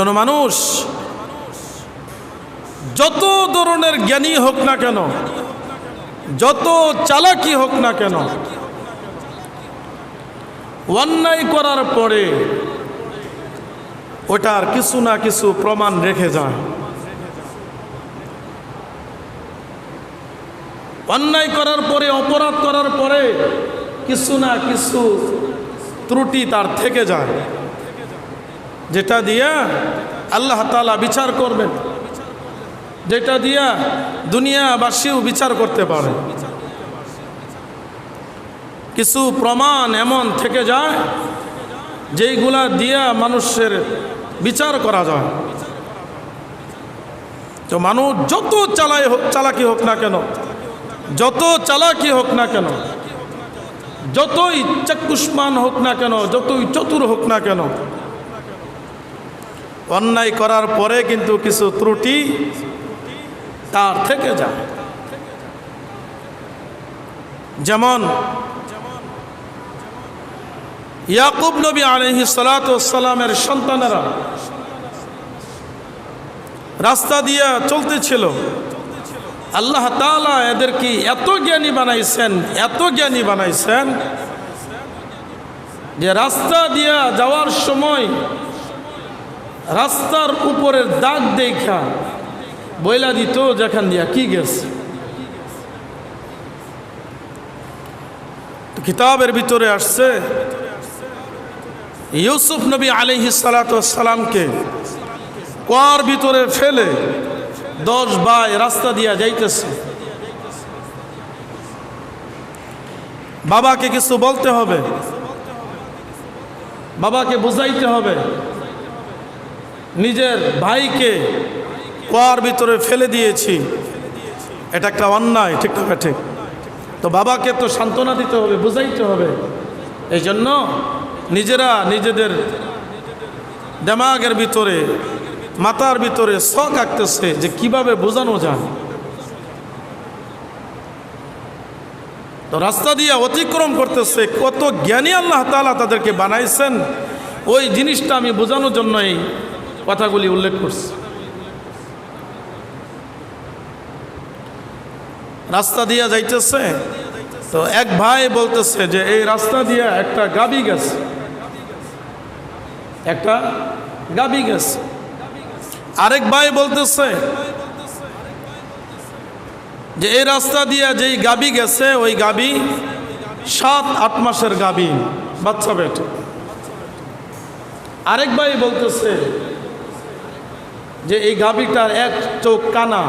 কোন মানুষ যত ধরনের জ্ঞানী হোক না কেন, যত চালাকি হোক না কেন, অন্যায় করার পরে ওটার কিছু না কিছু প্রমাণ রেখে যায়। অন্যায় করার পরে, অপরাধ করার পরে কিছু না কিছু ত্রুটি তার থেকে যায়। যেটা দিয়া আল্লাহ তালা বিচার করবেন। যেটা দিয়া দুনিয়াবাসীও বিচার করতে পারে। কিছু প্রমাণ এমন থেকে যায়, যেইগুলা দিয়া মানুষের বিচার করা যায়। তো মানুষ যত চালাই হোক, চালাকি হোক না কেন, যত চালাকি হোক না কেন, যতই চাক্ষুষ্মান হোক না কেন, যতই চতুর হোক না কেন অন্যায় করার পরে কিন্তু কিছু ত্রুটি তার থেকে যায়। যেমন, ইয়াকুব নবী আলহি সালাতামের সন্তানেরা রাস্তা দিয়া চলতেছিল। আল্লাহ তালা এদেরকে এত জ্ঞানী বানাইছেন, এত জ্ঞানী বানাইছেন যে রাস্তা দিয়া যাওয়ার সময় রাস্তার উপরের দাগ দেখা বইলা দিত যেখান দিয়া কি গেছে। কিতাবের ভিতরে আসছে, ইউসুফ নবী আলিহি সালাতামকে কোয়ার ভিতরে ফেলে দশ ভাই রাস্তা দিয়া যাইতেছে। বাবাকে কিছু বলতে হবে, বাবাকে বুঝাইতে হবে। নিজের ভাইকে কুয়ার ভিতরে ফেলে দিয়েছি। এটা একটা অন্যায়, ঠিক না ঠিক। তো বাবাকে তো সান্ত্বনা দিতে হবে, বুঝাইতে হবে। এই জন্য নিজেরা নিজেদের দেমাগের ভিতরে, মাথার ভিতরে শখ আঁকতেছে যে কীভাবে বোঝানো যায়। তো রাস্তা দিয়ে অতিক্রম করতেছে, কত জ্ঞানী আল্লাহ তালা তাদেরকে বানাইছেন। ওই জিনিসটা আমি বোঝানোর জন্য এই কথাগুলি উল্লেখ করছি। রাস্তা দিয়া যাইতেছে, তো এক ভাই বলতেছে যে, এই রাস্তা দিয়া একটা গাবি গেছে। একটা গাবি গেছে। আরেক ভাই বলতেছে যে, এই রাস্তা দিয়া যেই গাবি গেছে, ওই গাবি সাত, আট মাসের গাবি, বাচ্চা বেটে। আরেক ভাই বলতেছে যে এই গাবিটার এক চোখ কানা,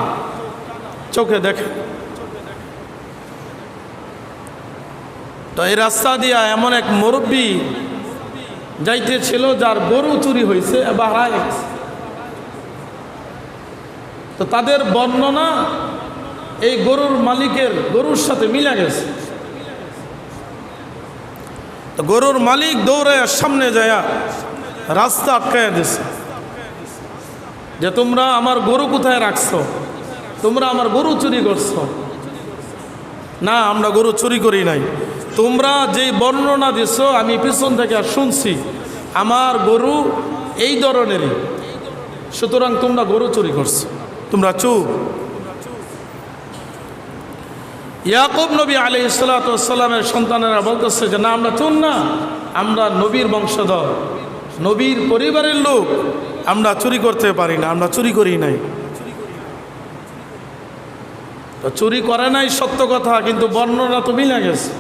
চোখে দেখে। তো এই রাস্তা দিয়া এমন এক মুরব্বী যাইতেছিল যার গরু চুরি হয়েছে তো তাদের বর্ণনা এই গরুর মালিকের গরুর সাথে মিলে গেছে। তো গরুর মালিক দৌড়ায় সামনে যায় রাস্তা আটকায় দিছে। যে তোমরা আমার গরু কোথায় রাখছো? তোমরা আমার গরু চুরি করছ। না, আমরা গরু চুরি করি নাই। তোমরা যেই বর্ণনা দিছো, আমি পিছন থেকে শুনছি, আমার গরু এই ধরনেরই। সুতরাং তোমরা গরু চুরি করছ। তোমরা চুপ। ইয়াকুব নবী আলি সালাতামের সন্তানেরা বলতেছে যে, না, আমরা চুন না, আমরা নবীর বংশধর, নবীর পরিবারের লোক। আমরা চুরি করতে পারি না, আমরা চুরি করি নাই। চুরি করে নাই, সত্য কথা, কিন্তু বর্ণনা তো মিলে গেছে।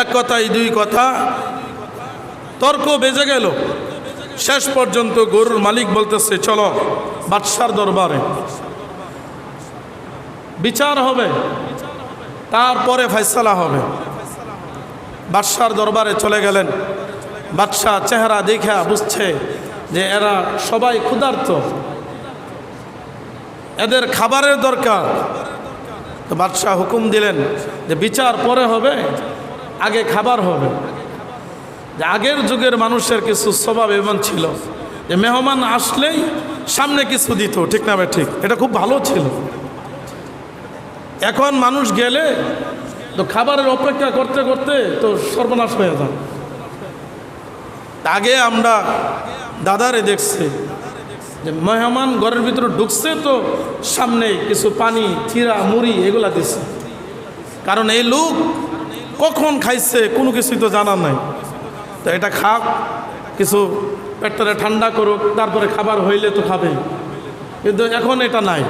এক কথাই দুই কথা, তর্ক বেজে গেল। শেষ পর্যন্ত গরুর মালিক বলতেছে, চলো বাদশার দরবারে। বিচার হবে, তারপরে ফয়সালা হবে। বাদশার দরবারে চলে গেলেন। বাদশাহ চেহারা দেখা বুঝছে যে এরা সবাই ক্ষুধার্ত। এদের খাবারের দরকার। তো বাদশাহ হুকুম দিলেন যে বিচার পরে হবে, আগে খাবার হবে। যে আগের যুগের মানুষের কিছু স্বভাব এমন ছিল যে মেহমান আসলেই সামনে কিছু দিত, ঠিক না ভাই? ঠিক। এটা খুব ভালো ছিল। এখন মানুষ গেলে তো খাবারের অপেক্ষা করতে করতে তো সর্বনাশ হয়ে যায়। আগে আমরা দাদারে দেখছি। যে মেহমান ঘরের ভিতরে ঢুকছে তো সামনে কিছু পানি চিরা মুড়ি এগুলা দিছে। কারণ এই লোক কখন খাইছে কোনো কিছুই তো জানা নাই। তো এটা খাক, কিছু পেটটারে ঠান্ডা করুক, তারপরে খাবার হইলে তো খাবে। কিন্তু এখন এটা নাই।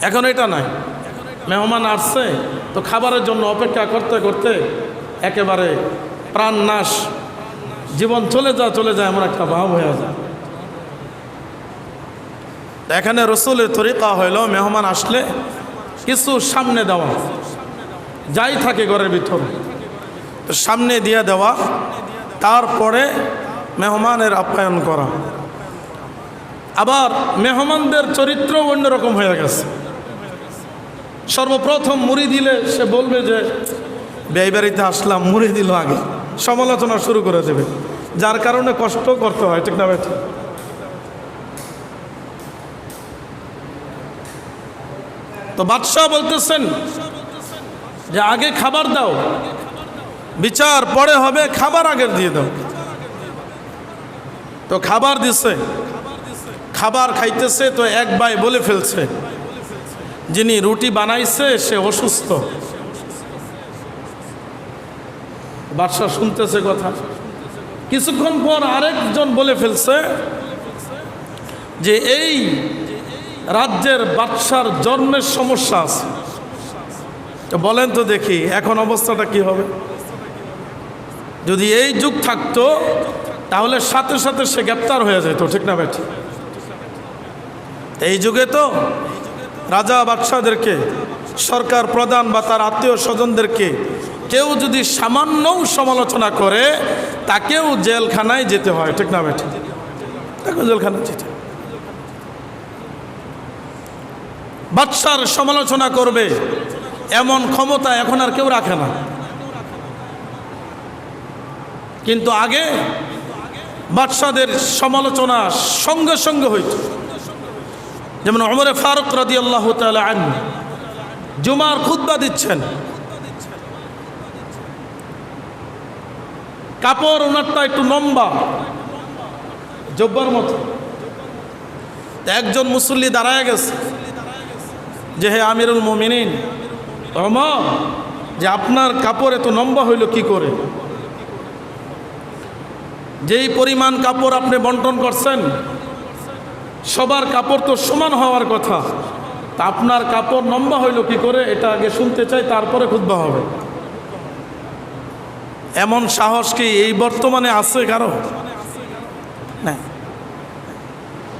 এখন এটা নাই। মেহমান আসছে, তো খাবারের জন্য অপেক্ষা করতে করতে একেবারে প্রাণ নাশ জীবন চলে যায় চলে যায় এমন একটা ভাব হয়ে যায়। এখানে রসুলের তরিকা হইল, মেহমান আসলে কিছু সামনে দেওয়া। যাই থাকে ঘরের ভিতরে। সামনে দিয়ে দেওয়া, তারপরে মেহমানের আপ্যায়ন করা। আবার মেহমানদের চরিত্র অন্যরকম হয়ে গেছে। সর্বপ্রথম মুড়ি দিলে সে বলবে যে ব্যয় বাড়িতে আসলাম, মুড়ি দিল আগে। সমালোচনা শুরু করে দেবে। যার কারণে কষ্ট করতে হয়, ঠিক না ভাই? তো বাদশাহ বলতেছেন যে, আগে খাবার দাও, বিচার পরে হবে, খাবার আগের দিয়ে দাও। তো খাবার দিছে, খাবার খাইতেছে, তো এক ভাই বলে ফেলছে, যিনি রুটি বানাইছে, সে অসুস্থ। বাদশাহ শুনতেছে কথা। কিছুক্ষণ পর আরেকজন বলে ফেলছে যে এই রাজ্যের বাদশার জন্মের সমস্যা আছে। বলেন তো দেখি, এখন অবস্থাটা কি হবে? যদি এই যুগ থাকতো, তাহলে সাথে সাথে সে গ্রেপ্তার হয়ে যেত, ঠিক না বেঠি এই যুগে তো রাজা বাদশাদেরকে, সরকার প্রধান বা তার আত্মীয় স্বজনদেরকে কেউ যদি সামান্যও সমালোচনা করে, তাকেও জেলখানায় যেতে হয়। ঠিক না বেঠি? তাকেও জেলখানায় যেতে। বাদশার সমালোচনা করবে, এমন ক্ষমতা এখন আর কেউ রাখে না। কিন্তু আগে বাদশাদের সমালোচনা সঙ্গে সঙ্গে হইত। যেমন অমরে ফারুক রাদি আল্লাহ আন জুমার খুদ্া দিচ্ছেন। কাপড় ওনারটা একটু লম্বা, জব্বার মতো। একজন মুসল্লি দাঁড়ায় গেছে, যে হে আমিরুল মমিনিন রমা যে আপনার কাপড় এত লম্বা হইল কি করে? যেই পরিমাণ কাপড় আপনি বন্টন করছেন, সবার কাপড় তো সমান হওয়ার কথা, তা আপনার কাপড় লম্বা হইল কি করে, এটা আগে শুনতে চাই, তারপরে খুদ্া হবে। এমন সাহস কি এই বর্তমানে আছে কারও? না।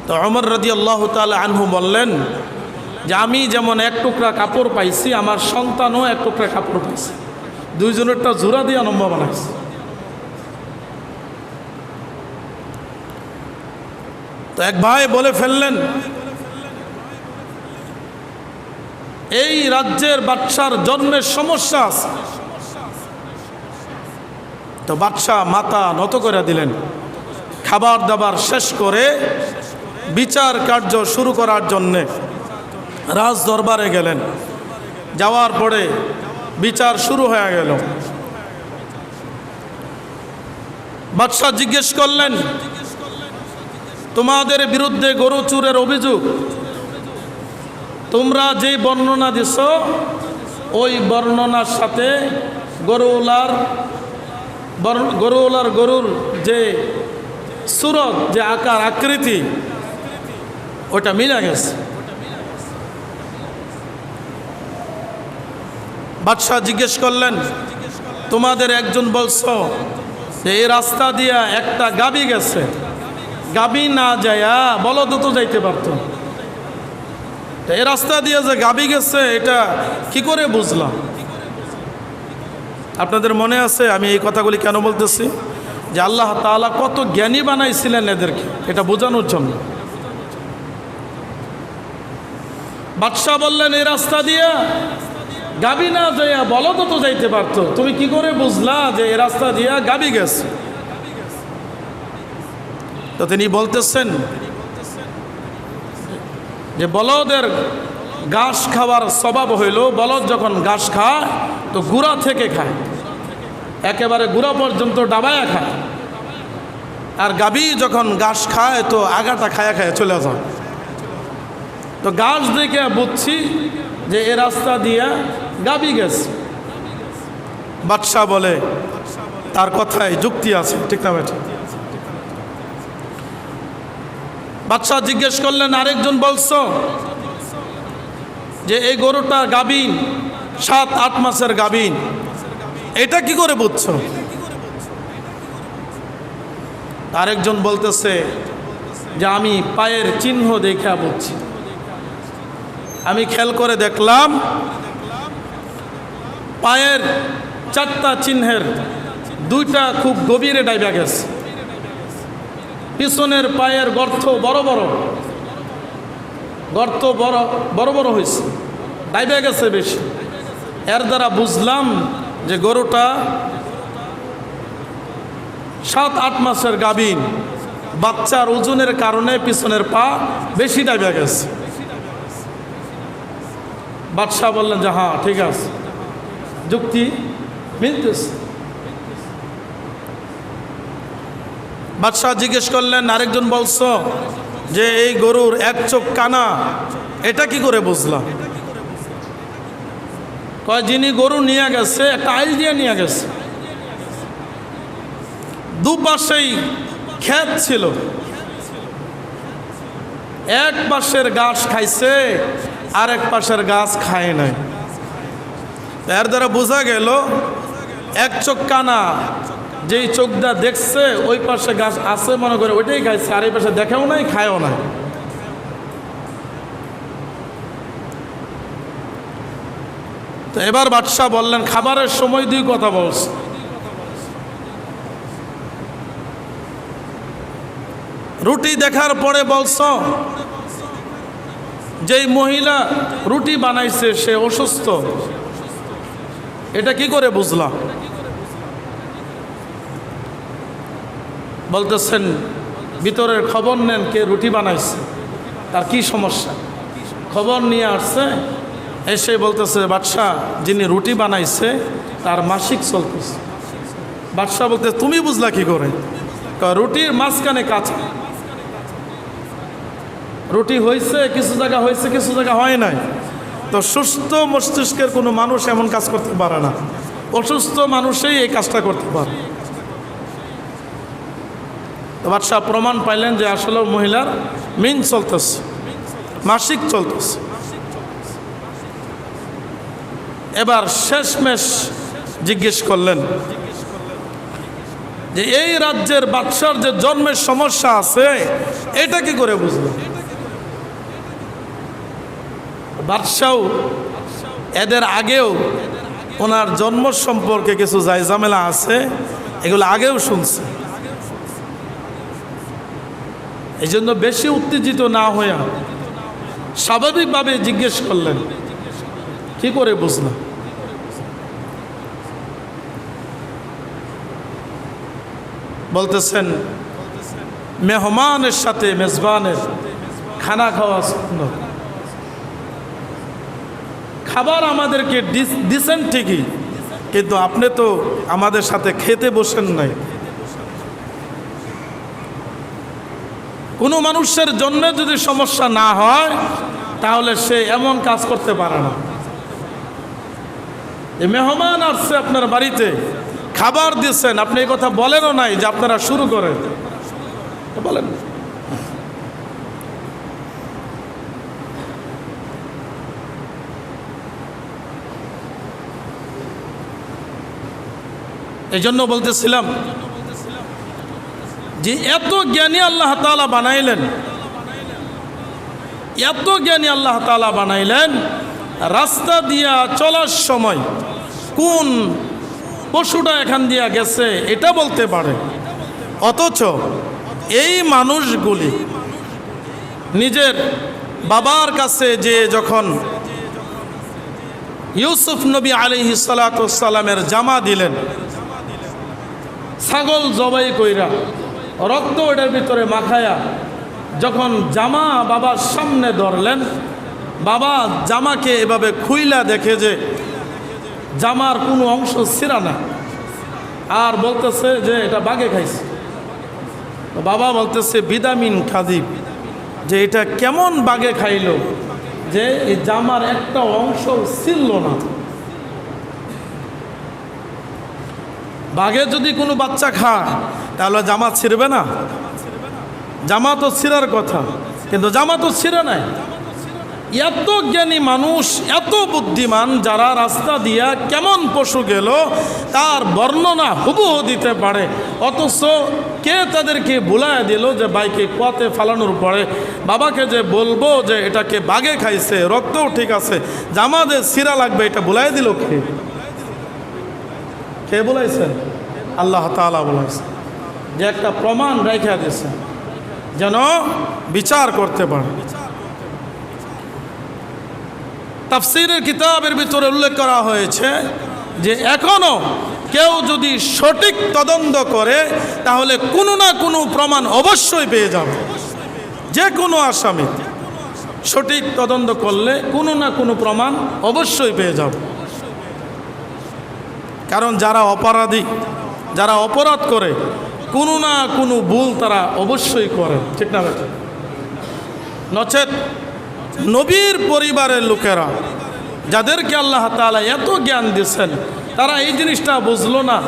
তো অমর রদি আল্লাহ তালা আনহু বললেন যে আমি যেমন এক টুকরা কাপড় পাইছি, আমার সন্তানও এক টুকরা কাপড় পাইছে। দুইজনেরটা জোড়া দিয়ে নম্বর বানাইছে। তো এক ভাই বলে ফেললেন, এই রাজ্যের বাচ্চার জন্মের সমস্যা আছে। তো বাদশাহ মাথা নত করে দিলেন। খাবার দাবার শেষ করে বিচার কার্য শুরু করার জন্যে রাজ দরবারে গেলেন। যাওয়ার পরে বিচার শুরু হয়ে গেল। বাদশাহ জিজ্ঞেস করলেন, তোমাদের বিরুদ্ধে গরু চুরের অভিযোগ। তোমরা যে বর্ণনা দিছ, ওই বর্ণনার সাথে গরুওলার গরুওলার গরুর যে সুরত, যে আকার, আকৃতি, ওটা মিলে গেছে। বাদশাহ জিজ্ঞেস করলেন, তোমাদের একজন বলছো যে এই রাস্তা দিয়া একটা গাবি গেছে। গাবি না যায়া বলদ তো যাইতে পারতো। এই রাস্তা দিয়ে যে গাবি গেছে, এটা কি করে বুঝলাম? আপনাদের মনে আছে, আমি এই কথাগুলি কেন বলতেছি? যে আল্লাহ তাআলা কত জ্ঞানী বানাইছিলেন এদেরকে, এটা বোঝানোর জন্য। বাদশাহ বললেন, এই রাস্তা দিয়া গাবি না যাইয়া বলদ তো যাইতে পারতো। তুমি কি করে বুঝলা যে এই রাস্তা দিয়া গাবি গেছে? তো তিনি বলতেছেন যে বলদের ঘাস খাওয়ার স্বভাব হইল, বলদ যখন ঘাস খায়, তো গুড়া থেকে খায়। একেবারে গুড়া পর্যন্ত ডাবায়া খায়। আর গাবি যখন ঘাস খায়, তো আগাটা খায়া খায়া চলে যায়। তো ঘাস দেখে বুঝছি যে এ রাস্তা দিয়া গাবি গেছে। বাদশাহ বলে, তার কথায় যুক্তি আছে, ঠিক না বেঠিক বাদশাহ জিজ্ঞেস করলেন, আরেকজন বলছো? যে এই গরুটা গাবিন সাত, আট মাসের গাবিন এটা কি করে বুঝছ? আরেকজন বলতেছে যে আমি পায়ের চিহ্ন দেখে বুঝছি। আমি খেয়াল করে দেখলাম, পায়ের চারটা চিহ্নের দুইটা খুব গভীরে ডাইবা গেছে। পিছনের পায়ের গর্ত বড় বড়, গর্ত বড় বড় বড় হয়েছে। ডাইবে গেছে বেশি। এর দ্বারা বুঝলাম যে গরুটা সাত, আট মাসের গাবিন বাচ্চার ওজনের কারণে পিছনের পা বেশি ডাইবে গেছে। বাদশাহ বললেন যে হ্যাঁ ঠিক আছে। যুক্তি মিলতেছে। বাদশাহ জিজ্ঞেস করলেন, আরেকজন বলছো যে, এই গরুর এক চোখ কানা, এটা কি করে বুঝলাম? কয়, যিনি গরু নিয়ে গেছে, একটা আইল দিয়ে নিয়ে গেছে। দুপাশেই ক্ষেত ছিল। এক পাশের গাছ খাইছে আর এক পাশের গাছ খায় নাই। এর দ্বারা বোঝা গেল, এক চোখ কানা, যেই চোখটা দেখছে, ওই পাশে গাছ আছে মনে করে, ওইটাই খাইছে, আর এই পাশে দেখেও নাই, খায়ও নাই। তো এবার বাদশাহ বললেন, খাবারের সময় দুই কথা বলছে। রুটি দেখার পরে বলছ, যেই মহিলা রুটি বানাইছে সে অসুস্থ। এটা কি করে বুঝলাম? বলতেছেন, ভিতরের খবর নেন কে রুটি বানাইছে। তার কি সমস্যা? খবর নিয়ে আসছে এসে বলতেছে বাদশাহ যিনি রুটি বানাইছে, তার মাসিক চলতেছে। বাদশাহ বলতে, তুমি বুঝলা কি করে? রুটির মাঝখানে কাঁচা রুটি হয়েছে কিছু জায়গা হয়েছে কিছু জায়গা হয় নাই। তো সুস্থ মস্তিষ্কের কোনো মানুষ এমন কাজ করতে পারে না। অসুস্থ মানুষেই এই কাজটা করতে পারে। বাদশাহ প্রমাণ পাইলেন যে আসলে মহিলার মিন চলতেছে, মাসিক চলতেছে। এবার শেষমেশ জিজ্ঞেস করলেন যে এই রাজ্যের বাদশার যে জন্মের সমস্যা আছে, এটা কি করে বুঝলেন বাদশাও এদের আগেও ওনার জন্ম সম্পর্কে কিছু জায়জামেলা আছে, এগুলো আগেও শুনছে। এই জন্য বেশি উত্তেজিত না হইয়া স্বাভাবিকভাবে জিজ্ঞেস করলেন, কি করে বুঝলাম বলতেছেন, মেহমানের সাথে মেজবানের খানা খাওয়া সুন্দর খাবার আমাদেরকে দিছেন ঠিকই, কিন্তু আপনি তো আমাদের সাথে খেতে বসেন নাই। কোনো মানুষের জন্য যদি সমস্যা না হয়, তাহলে সে এমন কাজ করতে পারে না। মেহমান আসছে আপনার বাড়িতে খাবার দিচ্ছেন, আপনি এই কথা বলেনও নাই যে আপনারা শুরু করেন। বলেন। এই জন্য বলতেছিলাম যে এত জ্ঞানী আল্লাহ তালা বানাইলেন, এত জ্ঞানী আল্লাহ তালা বানাইলেন, রাস্তা দিয়া চলার সময় কোন পশুটা এখান দিয়া গেছে, এটা বলতে পারে। অথচ এই মানুষগুলি নিজের বাবার কাছে যে যখন ইউসুফ নবী আলিহি সালাতামের জামা দিলেন, ছাগল জবাই কইরা, রক্ত ওটার ভিতরে মাখায়া যখন জামা বাবার সামনে ধরলেন, বাবা জামাকে এভাবে খুইলা দেখে যে জামার কোনো অংশ ছিঁড়া না। আর বলতেছে যে এটা বাগে খাইছে। বাবা বলতেছে বিদামিন খাদিব যে এটা কেমন বাগে খাইলো, যে এই জামার একটা অংশ ছিল না। বাঘে যদি কোনো বাচ্চা খায়, তাহলে জামা ছিঁড়বে না। জামা তো ছিঁড়ার কথা, কিন্তু জামা তো ছিঁড়ে নাই। এত জ্ঞানী মানুষ, এত বুদ্ধিমান, যারা রাস্তা দিয়া কেমন পশু গেল, তার বর্ণনা হুবহু দিতে পারে। অথচ কে তাদেরকে বুলায় দিল যে বাইকে পথে ফালানোর পরে? বাবাকে যে বলব যে এটাকে বাগে খাইছে, রক্তও ঠিক আছে, জামাদের সিরা লাগবে, এটা বুলাই দিল কে? কে বলাইছেন আল্লাহ তালা বলাইছে। যে একটা প্রমাণ রেখে দিয়েছে, যেন বিচার করতে পারে। তাফসিরের কিতাবের ভিতরে উল্লেখ করা হয়েছে যে এখনও কেউ যদি সঠিক তদন্ত করে, তাহলে কোনো না কোনো প্রমাণ অবশ্যই পেয়ে যাবে। যে কোনো আসামি সঠিক তদন্ত করলে কোনো না কোনো প্রমাণ অবশ্যই পেয়ে যাবে। কারণ যারা অপরাধী, যারা অপরাধ করে, কোনো না কোনো ভুল তারা অবশ্যই করে। ঠিক না নচেত নবীর পরিবারের লোকেরা, যাদেরকে আল্লাহ তালা এত জ্ঞান দিচ্ছেন তারা এই জিনিসটা বুঝলো না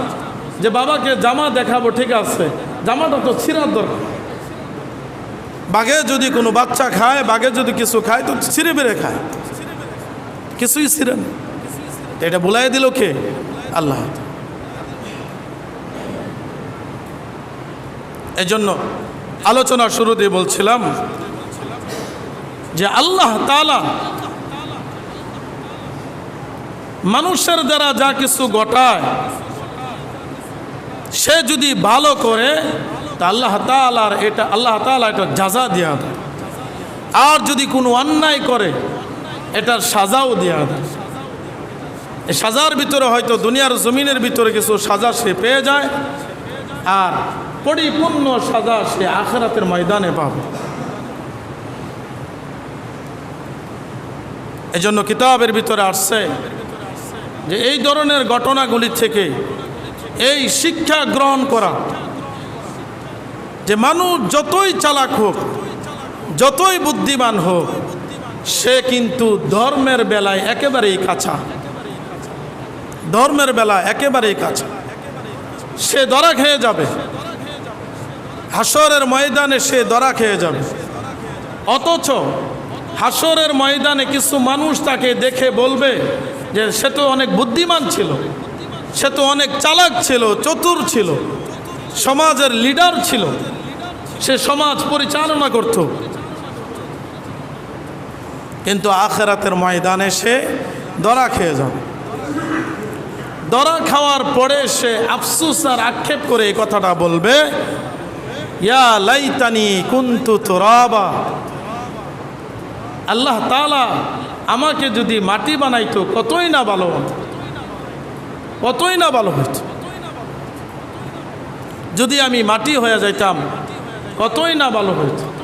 যে বাবাকে জামা দেখাবো, ঠিক আছে, জামাটা তো ছিঁড়ার দরকার। বাঘে যদি কোনো বাচ্চা খায়, বাঘে যদি কিছু খায়, তো ছিঁড়ে বেড়ে খায়। কিছুই ছিঁড়ে না। এটা বলাই দিল কে? আল্লাহ। এজন্য আলোচনা শুরুতে বলছিলাম যে আল্লাহ তালা মানুষের দ্বারা যা কিছু ঘটায়, সে যদি ভালো করে, তা আল্লাহ তালার এটা, আল্লাহ তালা এটা যাজা দেওয়া দেয়। আর যদি কোনো অন্যায় করে, এটার সাজাও দেওয়া দেয়। এই সাজার ভিতরে হয়তো দুনিয়ার জমিনের ভিতরে কিছু সাজা সে পেয়ে যায়, আর পরিপূর্ণ সাজা সে আখেরাতের ময়দানে পাবে। এজন্য কিতাবের ভিতরে আসছে যে এই ধরনের ঘটনাগুলি থেকে এই শিক্ষা গ্রহণ করা, যে মানুষ যতই চালাক হোক, যতই বুদ্ধিমান হোক, সে কিন্তু ধর্মের বেলায় একেবারেই কাছা ধর্মের বেলা একেবারেই কাছে সে দরা খেয়ে যাবে। হাসরের ময়দানে সে দরা খেয়ে যাবে। অথচ হাসরের ময়দানে কিছু মানুষ তাকে দেখে বলবে যে সে তো অনেক বুদ্ধিমান ছিল, সে তো অনেক চালাক ছিল, চতুর ছিল, সমাজের লিডার ছিল, সে সমাজ পরিচালনা করত। কিন্তু আখেরাতের ময়দানে সে দরা খেয়ে যাবে। দরা খাওয়ার পরে সে আফসুস আর আক্ষেপ করে এই কথাটা বলবে, ইয়া লাইতানি কুন্তু তোরাবা। আল্লাহ তালা আমাকে যদি মাটি বানাইতো, কতই না ভালো হতো। কতই না ভালো হইত। যদি আমি মাটি হয়ে যাইতাম, কতই না ভালো হইতো।